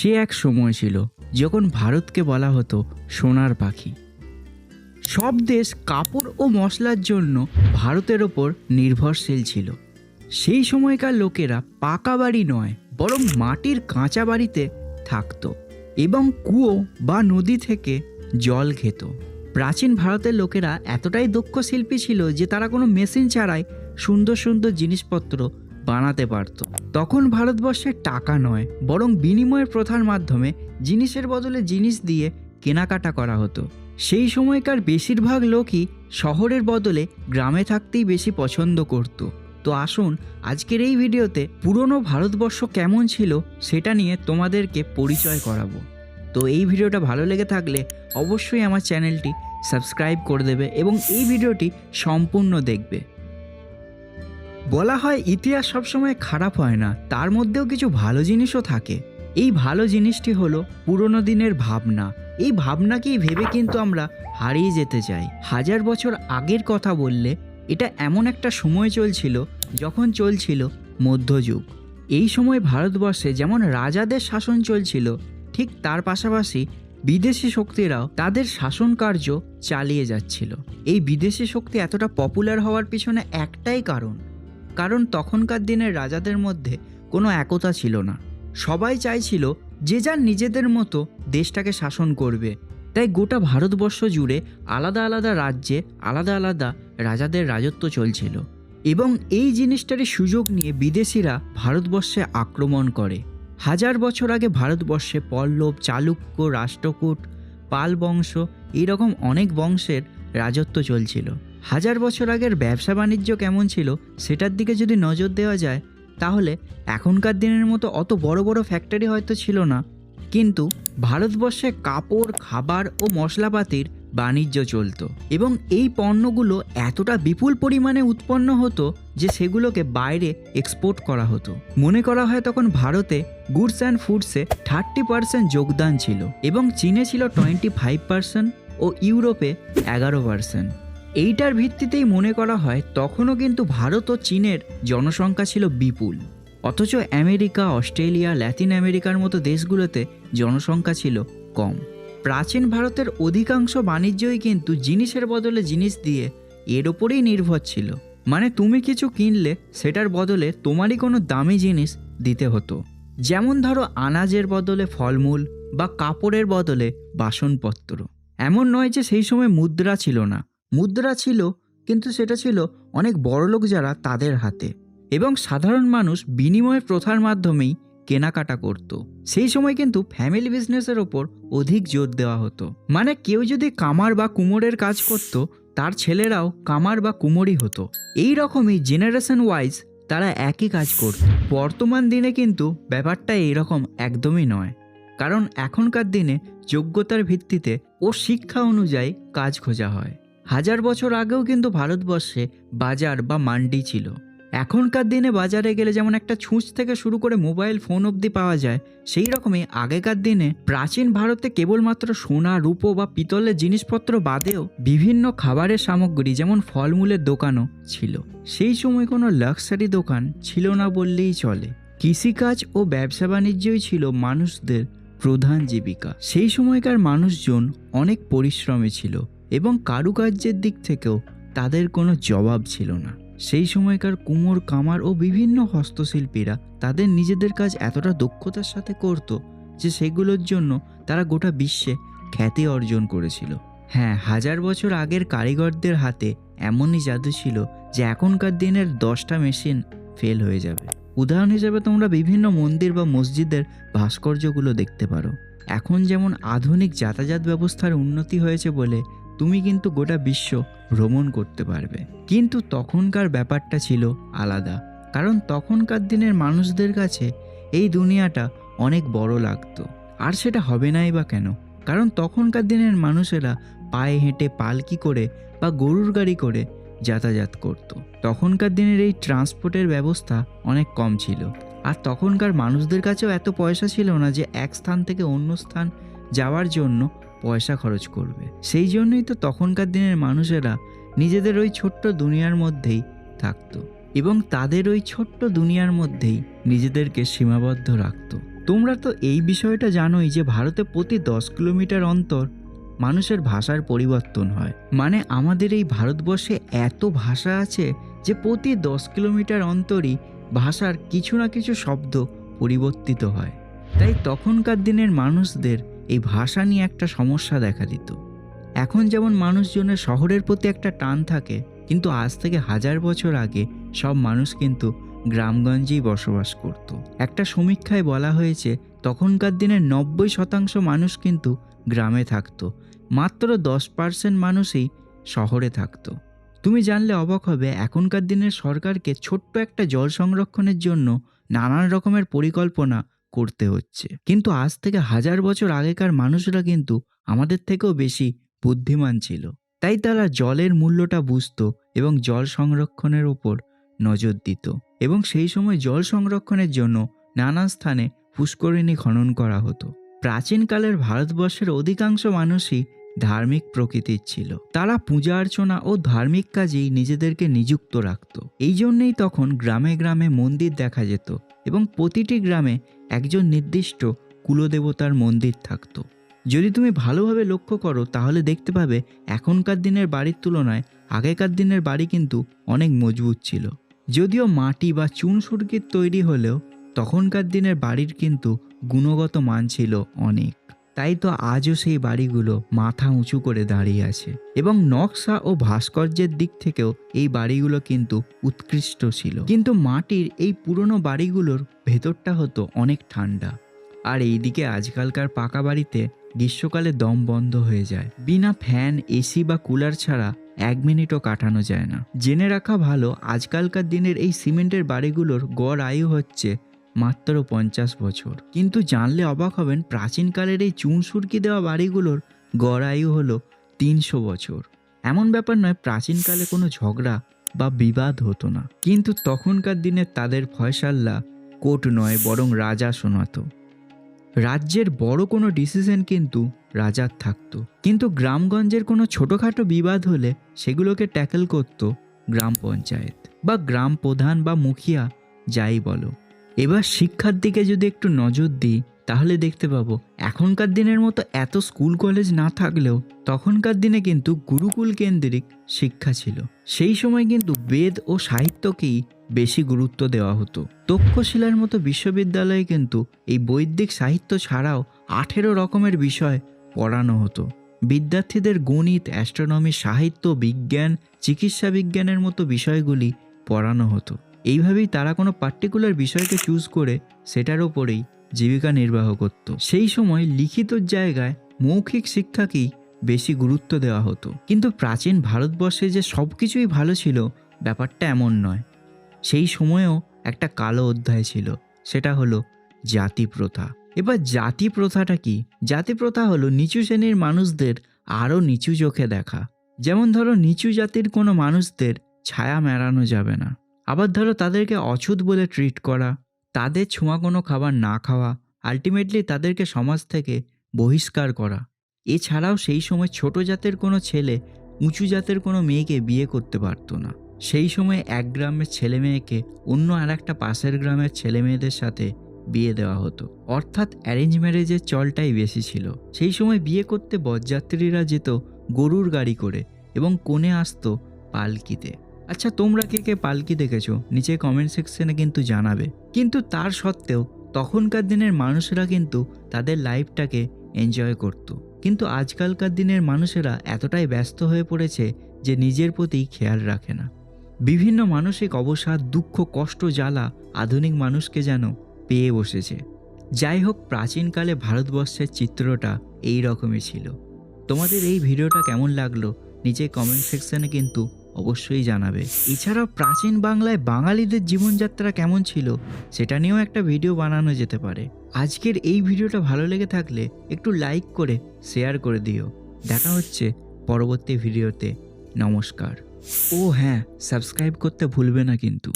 সে এক সময় ছিল যখন ভারতকে বলা হতো সোনার পাখি। সব দেশ কাপড় ও মশলার জন্য ভারতের ওপর নির্ভরশীল ছিল। সেই সময়কার লোকেরা পাকা বাড়ি নয়, বরং মাটির কাঁচা বাড়িতে থাকতো এবং কুয়ো বা নদী থেকে জল খেত। প্রাচীন ভারতের লোকেরা এতটাই দক্ষ শিল্পী ছিল যে তারা কোনো মেশিন ছাড়াই সুন্দর সুন্দর জিনিসপত্র বানাতে পারত। তখন ভারতবর্ষে টাকা নয়, বরং বিনিময়ের প্রথার মাধ্যমে জিনিসের বদলে জিনিস দিয়ে কেনাকাটা করা হতো। সেই সময়কার বেশিরভাগ লোকই শহরের বদলে গ্রামে থাকতেই বেশি পছন্দ করত। তো আসুন, আজকের এই ভিডিওতে পুরনো ভারতবর্ষ কেমন ছিল সেটা নিয়ে তোমাদেরকে পরিচয় করাবো। তো এই ভিডিওটা ভালো লেগে থাকলে অবশ্যই আমার চ্যানেলটি সাবস্ক্রাইব করে দেবে এবং এই ভিডিওটি সম্পূর্ণ দেখবে। বলা হয় ইতিহাস সবসময় খারাপ হয় না, তার মধ্যেও কিছু ভালো জিনিসও থাকে। এই ভালো জিনিসটি হলো পুরনো দিনের ভাবনা। এই ভাবনাকেই ভেবে কিন্তু আমরা হারিয়ে যেতে চাই। হাজার বছর আগের কথা বললে এটা এমন একটা সময় চলছিল যখন চলছিল মধ্যযুগ। এই সময় ভারতবর্ষে যেমন রাজাদের শাসন চলছিল, ঠিক তার পাশাপাশি বিদেশি শক্তিরাও তাদের শাসন কার্য চালিয়ে যাচ্ছিল। এই বিদেশি শক্তি এতটা পপুলার হওয়ার পিছনে একটাই কারণ কারণ তখনকার দিনের রাজাদের মধ্যে কোনো একতা ছিল না। সবাই চাইছিল যে যার নিজেদের মতো দেশটাকে শাসন করবে। তাই গোটা ভারতবর্ষ জুড়ে আলাদা আলাদা রাজ্যে আলাদা আলাদা রাজাদের রাজত্ব চলছিল এবং এই জিনিসটারই সুযোগ নিয়ে বিদেশিরা ভারতবর্ষে আক্রমণ করে। হাজার বছর আগে ভারতবর্ষে পল্লব, চালুক্য, রাষ্ট্রকূট, পাল বংশ এইরকম অনেক বংশের রাজত্ব চলছিল। হাজার বছর আগের ব্যবসা বাণিজ্য কেমন ছিল সেটার দিকে যদি নজর দেওয়া যায়, তাহলে এখনকার দিনের মতো অত বড় বড় ফ্যাক্টরি হয়তো ছিল না। কিন্তু ভারতবর্ষে কাপড়, খাবার ও মশলাপাতির বাণিজ্য চলত এবং এই পণ্যগুলো এতটা বিপুল পরিমাণে উৎপন্ন হতো যে সেগুলোকে বাইরে এক্সপোর্ট করা হতো। মনে করা হয় তখন ভারতে গুডস অ্যান্ড ফুডসে থার্টি পার্সেন্ট যোগদান ছিল এবং চীনে ছিল টোয়েন্টি ফাইভ পার্সেন্ট ও ইউরোপে এগারো পার্সেন্ট এইটার ভিত্তিতেই মনে করা হয় তখনও কিন্তু ভারত ও চীনের জনসংখ্যা ছিল বিপুল। অথচ আমেরিকা, অস্ট্রেলিয়া, ল্যাতিন আমেরিকার মতো দেশগুলোতে জনসংখ্যা ছিল কম। প্রাচীন ভারতের অধিকাংশ বাণিজ্যই কিন্তু জিনিসের বদলে জিনিস দিয়ে এর ওপরেই নির্ভর ছিল। মানে তুমি কিছু কিনলে সেটার বদলে তোমারই কোনো দামি জিনিস দিতে হতো। যেমন ধরো আনাজের বদলে ফলমূল বা কাপড়ের বদলে বাসনপত্র। এমন নয় যে সেই সময় মুদ্রা ছিল না। মুদ্রা ছিল, কিন্তু সেটা ছিল অনেক বড়লোক যারা তাদের হাতে। এবং সাধারণ মানুষ বিনিময় প্রথার মাধ্যমেই কেনাকাটা করত। সেই সময় কিন্তু ফ্যামিলি বিজনেসের ওপর অধিক জোর দেওয়া হতো। মানে কেউ যদি কামার বা কুমোরের কাজ করত, তার ছেলেরাও কামার বা কুমোরই হতো। এই রকমই জেনারেশন ওয়াইজ তারা একই কাজ করত। বর্তমান দিনে কিন্তু ব্যাপারটা এইরকম একদমই নয়। কারণ এখনকার দিনে যোগ্যতার ভিত্তিতে ও শিক্ষা অনুযায়ী কাজ খোঁজা হয়। হাজার বছর আগেও কিন্তু ভারতবর্ষে বাজার বা মান্ডি ছিল। এখনকার দিনে বাজারে গেলে যেমন একটা ছুঁচ থেকে শুরু করে মোবাইল ফোন অবধি পাওয়া যায়, সেই রকমই আগেকার দিনে প্রাচীন ভারতে কেবলমাত্র সোনা, রূপো বা পিতলের জিনিসপত্র বাদেও বিভিন্ন খাবারের সামগ্রী যেমন ফলমূলের দোকানও ছিল। সেই সময় কোনো লাক্সারি দোকান ছিল না বললেই চলে। কৃষিকাজ ও ব্যবসা বাণিজ্যই ছিল মানুষদের প্রধান জীবিকা। সেই সময়কার মানুষজন অনেক পরিশ্রমী ছিল। এবং কারুকার্যের দিক থেকেও তাদের কোনো জবাব ছিল না। সেই সময়কার কুমোর, কামার ও বিভিন্ন হস্তশিল্পীরা তাদের নিজেদের কাজ এতটা দক্ষতার সাথে করত যে সেগুলোর জন্য তারা গোটা বিশ্বে খ্যাতি অর্জন করেছিল। হ্যাঁ হাজার বছর আগের কারিগরদের হাতে এমনই জাদু ছিল যে এখনকার দিনের দশটা মেশিন ফেল হয়ে যাবে। উদাহরণ হিসেবে তোমরা বিভিন্ন মন্দির বা মসজিদের ভাস্কর্যগুলো দেখতে পারো। এখন যেমন আধুনিক যাতায়াত ব্যবস্থার উন্নতি হয়েছে বলে তুমি কিন্তু গোটা বিশ্ব ভ্রমণ করতে পারবে। কিন্তু তখনকার ব্যাপারটা ছিল আলাদা। কারণ তখনকার দিনের মানুষদের কাছে এই দুনিয়াটা অনেক বড় লাগতো। আর সেটা হবে নাই বা কেন? কারণ তখনকার দিনের মানুষেরা পায়ে হেঁটে পালকি করে বা গরুর গাড়ি করে যাতায়াত করত। তখনকার দিনের এই ট্রান্সপোর্টের ব্যবস্থা অনেক কম ছিল। আর তখনকার মানুষদের কাছেও এত পয়সা ছিল না যে এক স্থান থেকে অন্য স্থান যাওয়ার জন্য পয়সা খরচ করবে। সেই জন্যই তো তখনকার দিনের মানুষেরা নিজেদের ওই ছোট্ট দুনিয়ার মধ্যেই থাকতো এবং তাদের ওই ছোট্ট দুনিয়ার মধ্যেই নিজেদেরকে সীমাবদ্ধ রাখত। তোমরা তো এই বিষয়টা জানোই যে ভারতে প্রতি দশ কিলোমিটার অন্তর মানুষের ভাষার পরিবর্তন হয়। মানে আমাদের এই ভারতবর্ষে এত ভাষা আছে যে প্রতি দশ কিলোমিটার অন্তরই ভাষার কিছু না কিছু শব্দ পরিবর্তিত হয়। তাই তখনকার দিনের মানুষদের এই ভাষা নিয়ে একটা সমস্যা দেখা দিত। এখন যেমন মানুষজনের শহরের প্রতি একটা টান থাকে, কিন্তু আজ থেকে হাজার বছর আগে সব মানুষ কিন্তু গ্রামগঞ্জেই বসবাস করত। একটা সমীক্ষায় বলা হয়েছে, তখনকার দিনের নব্বই শতাংশ মানুষ কিন্তু গ্রামে থাকতো, মাত্র দশ পার্সেন্ট মানুষই শহরে থাকতো। তুমি জানলে অবাক হবে, এখনকার দিনের সরকারকে ছোট্ট একটা জল সংরক্ষণের জন্য নানান রকমের পরিকল্পনা করতে হচ্ছে। কিন্তু আজ থেকে হাজার বছর আগেকার মানুষরা কিন্তু আমাদের থেকেও বেশি বুদ্ধিমান ছিল। তাই তারা জলের মূল্যটা বুঝত এবং জল সংরক্ষণের ওপর নজর দিত এবং সেই সময় জল সংরক্ষণের জন্য নানা স্থানে পুষ্করিণী খনন করা হতো। প্রাচীনকালের ভারতবর্ষের অধিকাংশ মানুষই ধার্মিক প্রকৃতির ছিল। তারা পূজা অর্চনা ও ধার্মিক কাজেই নিজেদেরকে নিযুক্ত রাখত। এই জন্যেই তখন গ্রামে গ্রামে মন্দির দেখা যেত এবং প্রতিটি গ্রামে একজন নির্দিষ্ট কুলদেবতার মন্দির থাকতো। যদি তুমি ভালোভাবে লক্ষ্য করো, তাহলে দেখতে পাবে এখনকার দিনের বাড়ির তুলনায় আগেকার দিনের বাড়ি কিন্তু অনেক মজবুত ছিল। যদিও মাটি বা চুন সুরকির তৈরি হলেও তখনকার দিনের বাড়ির কিন্তু গুণগত মান ছিল অনেক। তাই তো আজও সেই বাড়িগুলো মাথা উঁচু করে দাঁড়িয়ে আছে। এবং নকশা ও ভাস্কর্যের দিক থেকেও এই বাড়িগুলো কিন্তু উৎকৃষ্ট ছিল। কিন্তু মাটির এই পুরনো বাড়িগুলোর ভেতরটা হতো অনেক ঠান্ডা। আর এইদিকে আজকালকার পাকা বাড়িতে গ্রীষ্মকালে দম বন্ধ হয়ে যায়। বিনা ফ্যান, এসি বা কুলার ছাড়া এক মিনিটও কাটানো যায় না। জেনে রাখা ভালো, আজকালকার দিনের এই সিমেন্টের বাড়িগুলোর গড় আয়ু হচ্ছে মাত্র পঞ্চাশ বছর। কিন্তু জানলে অবাক হবেন, প্রাচীনকালের এই চুন সুরকি দেওয়া বাড়িগুলোর গড় আয়ু হলো তিনশো বছর। এমন ব্যাপার নয়, প্রাচীনকালে কোনো ঝগড়া বা বিবাদ হতো না। কিন্তু তখনকার দিনে তাদের ফয়সাল্লা কোর্ট নয়, বরং রাজা শোনাতো। রাজ্যের বড় কোনো ডিসিশন কিন্তু রাজার থাকতো। কিন্তু গ্রামগঞ্জের কোনো ছোটোখাটো বিবাদ হলে সেগুলোকে ট্যাকেল করতো গ্রাম পঞ্চায়েত। বা গ্রাম প্রধান বা মুখিয়া, যাই বলো। এবার শিক্ষার দিকে যদি একটু নজর দিই, তাহলে দেখতে পাবো, এখনকার দিনের মতো এত স্কুল কলেজ না থাকলেও তখনকার দিনে কিন্তু গুরুকুল কেন্দ্রিক শিক্ষা ছিল। সেই সময় কিন্তু বেদ ও সাহিত্যকেই বেশি গুরুত্ব দেওয়া হতো। তক্ষশিলার মতো বিশ্ববিদ্যালয়ে কিন্তু এই বৈদিক সাহিত্য ছাড়াও আঠেরো রকমের বিষয় পড়ানো হতো। বিদ্যার্থীদের গণিত, অ্যাস্ট্রোনমি, সাহিত্য, বিজ্ঞান, চিকিৎসা বিজ্ঞানের মতো বিষয়গুলি পড়ানো হতো। এইভাবেই তারা কোনো পার্টিকুলার বিষয়কে চুজ করে সেটার ওপরেই জীবিকা নির্বাহ করত। সেই সময় লিখিত জায়গায় মৌখিক শিক্ষাকেই বেশি গুরুত্ব দেওয়া হতো। কিন্তু প্রাচীন ভারতবর্ষে যে সব কিছুই ভালো ছিল, ব্যাপারটা এমন নয়। সেই সময়েও একটা কালো অধ্যায় ছিল, সেটা হলো জাতি প্রথা এবার জাতি প্রথাটা কি? জাতি প্রথা হলো নিচু শ্রেণির মানুষদের আরও নিচু চোখে দেখা। যেমন ধরো নিচু জাতির কোনো মানুষদের ছায়া মেরানো যাবে না। আবার ধরো তাদেরকে অছুত বলে ট্রিট করা, তাদের ছোঁয়া কোনো খাবার না খাওয়া আলটিমেটলি তাদেরকে সমাজ থেকে বহিষ্কার করা। এছাড়াও সেই সময় ছোট জাতের কোনো ছেলে উঁচু জাতের কোনো মেয়েকে বিয়ে করতে পারতো না। সেই সময় এক গ্রামের ছেলে মেয়েকে অন্য আর একটা পাশের গ্রামের ছেলে মেয়েদের সাথে বিয়ে দেওয়া হতো। অর্থাৎ অ্যারেঞ্জ ম্যারেজের চলটাই বেশি ছিল। সেই সময় বিয়ে করতে বরযাত্রীরা যেত গরুর গাড়ি করে এবং কোণে আসতো পালকিতে। আচ্ছা তোমরা কে কে পালকি দেখেছ? নিচে কমেন্ট সেকশনে কিন্তু জানাবে। কিন্তু তার সত্ত্বেও, তখনকার দিনের মানুষেরা কিন্তু তাদের লাইফটাকে এনজয় করত। কিন্তু আজকালকার দিনের মানুষেরা এতটাই ব্যস্ত হয়ে পড়েছে যে নিজের প্রতি খেয়াল রাখে না। বিভিন্ন মানসিক অবসাদ, দুঃখ, কষ্ট, জ্বালা আধুনিক মানুষকে যেন পেয়ে বসেছে। যাই হোক, প্রাচীনকালে ভারতবর্ষের চিত্রটা এই রকমই ছিল। তোমাদের এই ভিডিওটা কেমন লাগল? নিচে কমেন্ট সেকশনে কিন্তু অবশ্যই জানাবে। এছাড়াও প্রাচীন বাংলায় বাঙালিদের জীবনযাত্রা কেমন ছিল, সেটা নিয়েও একটা ভিডিও বানানো যেতে পারে। আজকের এই ভিডিওটা ভালো লেগে থাকলে একটু লাইক করে শেয়ার করে দিও। দেখা হচ্ছে পরবর্তী ভিডিওতে নমস্কার। ও হ্যাঁ সাবস্ক্রাইব করতে ভুলবে না কিন্তু।